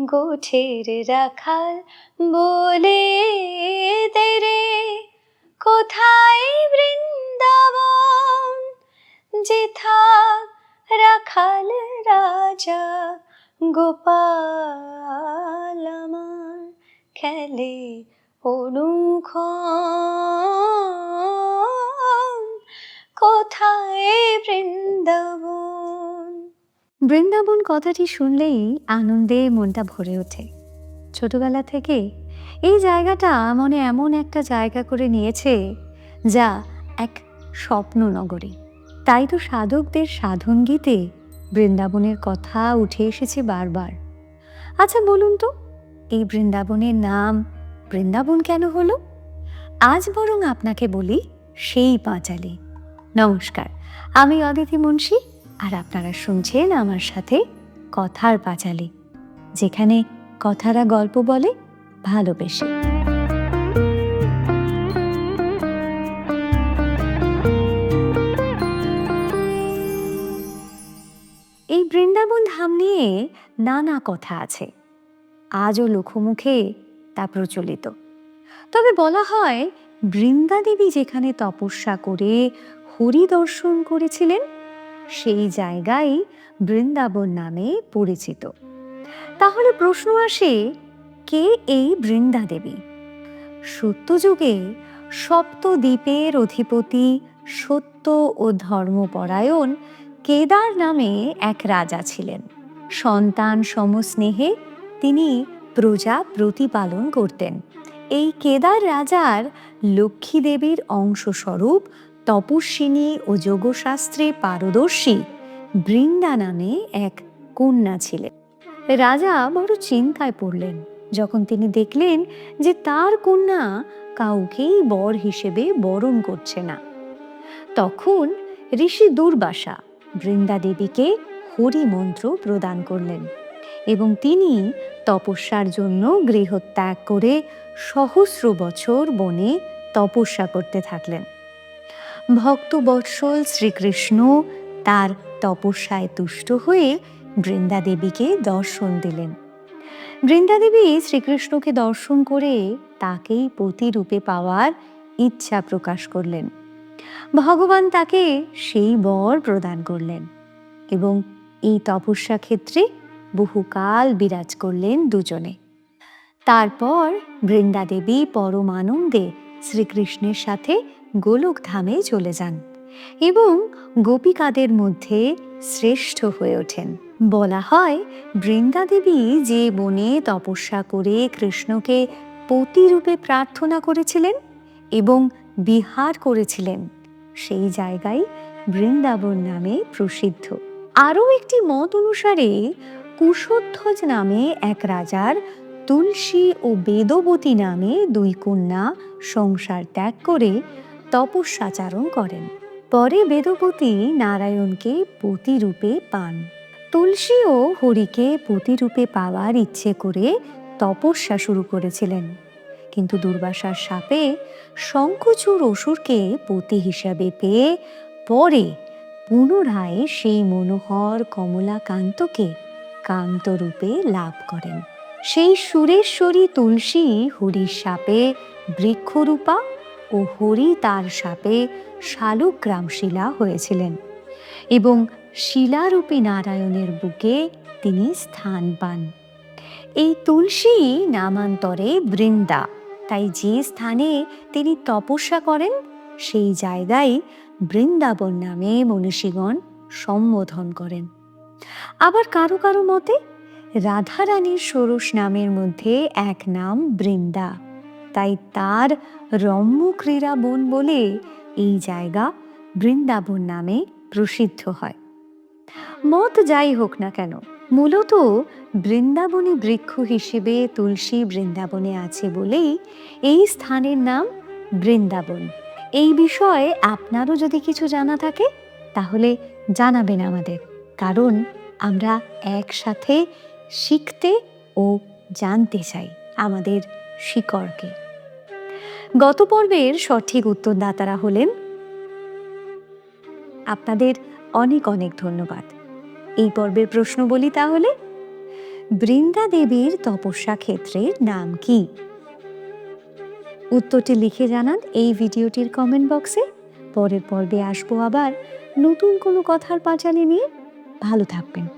গোছের রাখাল বলে তেরে কোথায় বৃন্দাবন? যেথা রাখাল রাজা গোপাল আমার খেলে অনুখ কোথায় বৃন্দাবন? বৃন্দাবন কথাটি শুনলেই আনন্দে মনটা ভরে ওঠে। ছোটবেলা থেকে এই জায়গাটা মনে এমন একটা জায়গা করে নিয়েছে যা এক স্বপ্ন নগরী। তাই তো সাধকদের সাধন গীতে বৃন্দাবনের কথা উঠে এসেছে বারবার। আচ্ছা বলুন তো, এই বৃন্দাবনের নাম বৃন্দাবন কেন হলো? আজ বরং আপনাকে বলি সেই পাঁচালি। নমস্কার, আমি অদিতি মুন্সী আর আপনারা শুনছেন আমার সাথে কথার পাঁচালি, যেখানে কথারা গল্প বলে, ভালোবেসে। এই বৃন্দাবন ধাম নিয়ে নানা কথা আছে। আজও লোকমুখে তা প্রচলিত। তবে বলা হয়, বৃন্দাদেবী যেখানে তপস্যা করে হরি দর্শন করেছিলেন সেই জায়গায় বৃন্দাবন নামে পরিচিত। তাহলে প্রশ্ন আসে, কে এই বৃন্দা দেবী? সত্যযুগে সপ্তদ্বীপের অধিপতি সত্য ও ধর্মপরায়ণ কেদার নামে এক রাজা ছিলেন। সন্তান সমস্নেহে তিনি প্রজা প্রতিপালন করতেন। এই কেদার রাজার লক্ষ্মী দেবীর অংশস্বরূপ তপস্বিনী ও যোগশাস্ত্রে পারদর্শী বৃন্দা নামে এক কন্যা ছিলেন। রাজা বড় চিন্তায় পড়লেন, যখন তিনি দেখলেন যে তার কন্যা কাউকেই বর হিসেবে বরণ করছে না। তখন ঋষি দুর্বাসা বৃন্দা দেবীকে হরি মন্ত্র প্রদান করলেন এবং তিনি তপস্যার জন্য গৃহত্যাগ করে সহস্র বছর বনে তপস্যা করতে থাকলেন। ভক্তবৎসল শ্রীকৃষ্ণ তার তপস্যায় তুষ্ট হয়ে বৃন্দাদেবীকে দর্শন দিলেন। বৃন্দাদেবী শ্রীকৃষ্ণকে দর্শন করে তাকেই পতিরূপে পাওয়ার ইচ্ছা প্রকাশ করলেন। ভগবান তাকে সেই বর প্রদান করলেন এবং এই তপস্যা ক্ষেত্রে বহুকাল বিরাজ করলেন দুজনে। তারপর বৃন্দাদেবী পরমানন্দে শ্রীকৃষ্ণের সাথে গোলকধামে চলে যান এবং গোপিকাদের মধ্যে শ্রেষ্ঠ হয়ে ওঠেন। বলা হয় বৃন্দা দেবী যে বনে তপস্যা করে কৃষ্ণকে পতিরূপে প্রার্থনা করেছিলেন এবং বিহার করেছিলেন, সেই জায়গায় বৃন্দাবন নামে প্রসিদ্ধ। আরও একটি মত অনুসারে, কুশধ্বজ নামে এক রাজার তুলসী ও বেদবতী নামে দুই কন্যা সংসার ত্যাগ করে তপস্যাচারণ করেন। পরে বেদবতী নারায়ণকে পতিরূপে পান। তুলসীও হরিকে পতিরূপে পাওয়ার ইচ্ছে করে তপস্যা শুরু করেছিলেন। কিন্তু দুর্বাসার সাপে শঙ্খচূড় অসুরকে পতি হিসাবে পেয়ে পরে পুনরায় সেই মনোহর কমলাকান্তকে কান্তরূপে লাভ করেন। সেই সুরেশ্বরী তুলসী হরির সাপে বৃক্ষরূপা ও হরি তার সাপে শালুগ্রাম শিলা হয়েছিলেন এবং শিলারূপী নারায়ণের বুকে তিনি স্থান পান। এই তুলসী নামান্তরে বৃন্দা, তাই যে স্থানে তিনি তপস্যা করেন, সেই জায়গায় বৃন্দাবন নামে মনীষীগণ সম্বোধন করেন। আবার কারও কারও মতে রাধারানীর ষোড়শ নামের মধ্যে এক নাম বৃন্দা। তাই তার রম্য ক্রীড়া বন বলে এই জায়গা বৃন্দাবন নামে প্রসিদ্ধ হয়। মত যাই হোক না কেন, মূলত বৃন্দাবনী বৃক্ষ হিসেবে তুলসী বৃন্দাবনে আছে বলেই এই স্থানের নাম বৃন্দাবন। এই বিষয়ে আপনারও যদি কিছু জানা থাকে, তাহলে জানাবেন আমাদের, কারণ আমরা একসাথে শিখতে ও জানতে চাই আমাদের শিকড়কে। গত পর্বের সঠিক উত্তরদাতারা হলেন আপনাদের অনেক অনেক ধন্যবাদ। এই পর্বের প্রশ্ন বলি তাহলে বৃন্দা দেবীর তপস্যা ক্ষেত্রের নাম কি? উত্তরটি লিখে জানান এই ভিডিওটির কমেন্ট বক্সে পরের পর্বে আসব আবার নতুন কোনো কথার পাঁচালি নিয়ে। ভালো থাকবেন।